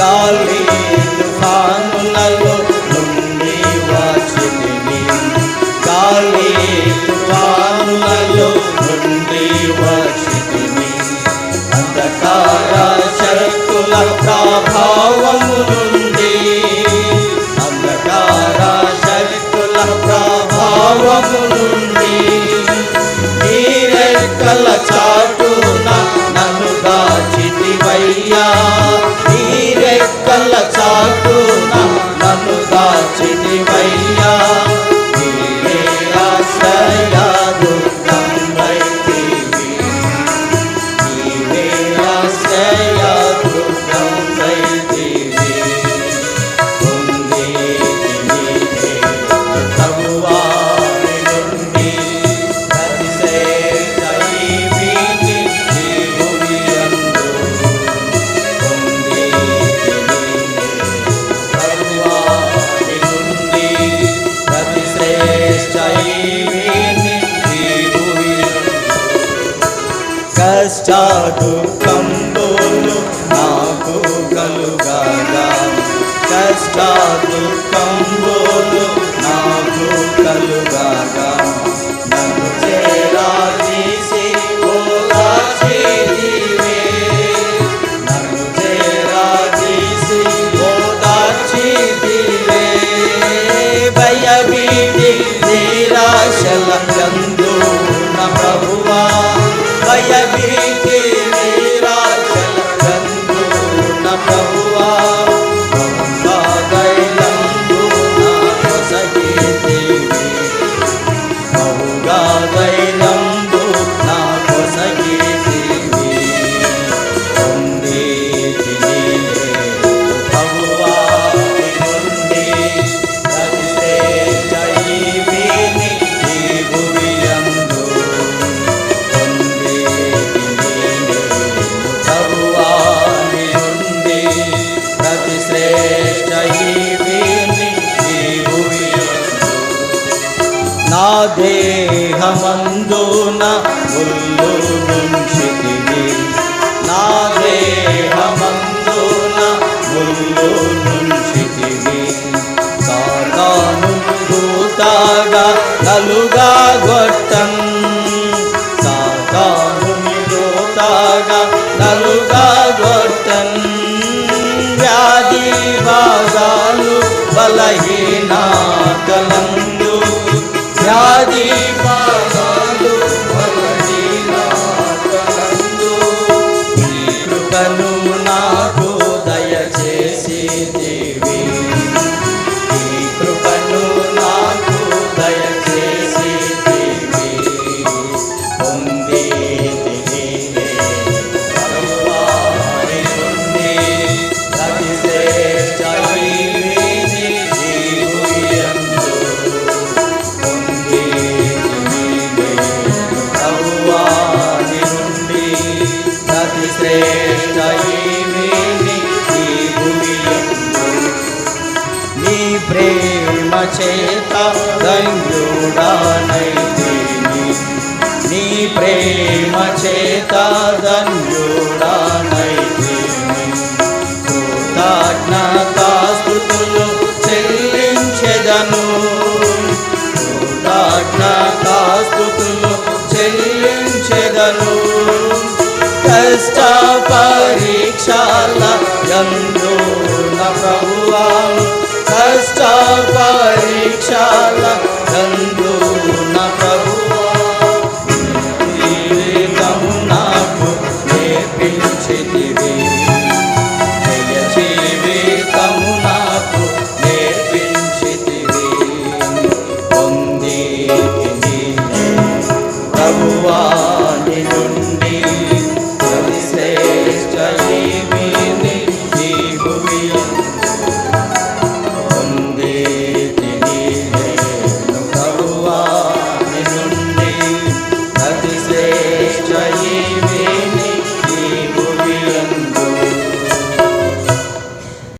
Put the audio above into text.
గాలి తుఫానులలో నుండి వచ్చితివి గాలి తుఫానులలో నుండి వచ్చితివి అంధకార శక్తుల ప్రభావము నుండి. అంధకార శక్తుల ప్రభావము నుండి. కష్టాదుఖంబోలు నాకు కలుగాగా కష్టాదుఖంబోలు నాకు కలుగాగా poder. ஆதி శ్రేష్ట ఈ చేత నీ ప్రేమ చేత ధన్యుడానైతిని కృతజ్ఞతాస్తుతులు విశాల నందు నా ప్రభువా జీవితము నాకు నేర్పించితివి. జయ జీవితము